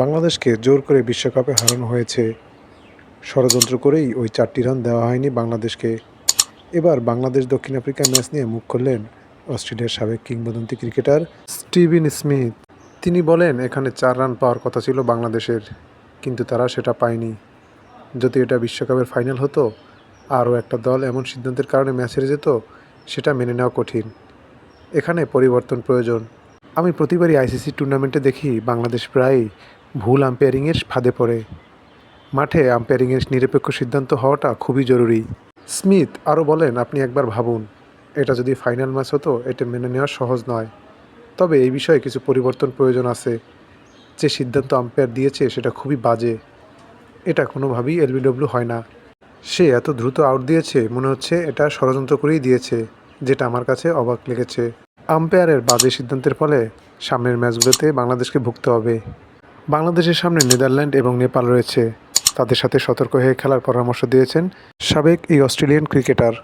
বাংলাদেশকে জোর করে বিশ্বকাপে হারানো হয়েছে। ষড়যন্ত্র করেই ওই চারটি রান দেওয়া হয়নি বাংলাদেশকে। এবার বাংলাদেশ দক্ষিণ আফ্রিকা ম্যাচ নিয়ে মুখ করলেন অস্ট্রেলিয়ার সাবেক কিংবদন্তি ক্রিকেটার স্টিভেন স্মিথ। তিনি বলেন, এখানে চার রান পাওয়ার কথা ছিল বাংলাদেশের, কিন্তু তারা সেটা পায়নি। যদি এটা বিশ্বকাপের ফাইনাল হতো, আরও একটা দল এমন সিদ্ধান্তের কারণে ম্যাচ হেরে যেত, সেটা মেনে নেওয়া কঠিন। এখানে পরিবর্তন প্রয়োজন। আমি প্রতিবারই আইসিসি টুর্নামেন্টে দেখি বাংলাদেশ প্রায়ই ভুল আম্পায়ারিংয়ের ফাঁদে পড়ে। মাঠে আম্পায়ারিংয়ের নিরপেক্ষ সিদ্ধান্ত হওয়াটা খুবই জরুরি। স্মিথ আরও বলেন, আপনি একবার ভাবুন, এটা যদি ফাইনাল ম্যাচ হতো, এটা মেনে নেওয়া সহজ নয়। তবে এই বিষয়ে কিছু পরিবর্তন প্রয়োজন আছে। যে সিদ্ধান্ত আম্পায়ার দিয়েছে, সেটা খুবই বাজে। এটা কোনোভাবেই এলবিডব্লিউ হয় না। সে এত দ্রুত আউট দিয়েছে, মনে হচ্ছে এটা ষড়যন্ত্র করেই দিয়েছে, যেটা আমার কাছে অবাক লেগেছে। আম্পায়ারের বাজে সিদ্ধান্তের ফলে সামনের ম্যাচগুলোতে বাংলাদেশকে ভুগতে হবে। বাংলাদেশের সামনে নেদারল্যান্ড এবং নেপাল রয়েছে। তাদের সাথে সতর্ক হয়ে খেলার পরামর্শ দিয়েছেন সাবেক এই অস্ট্রেলিয়ান ক্রিকেটার।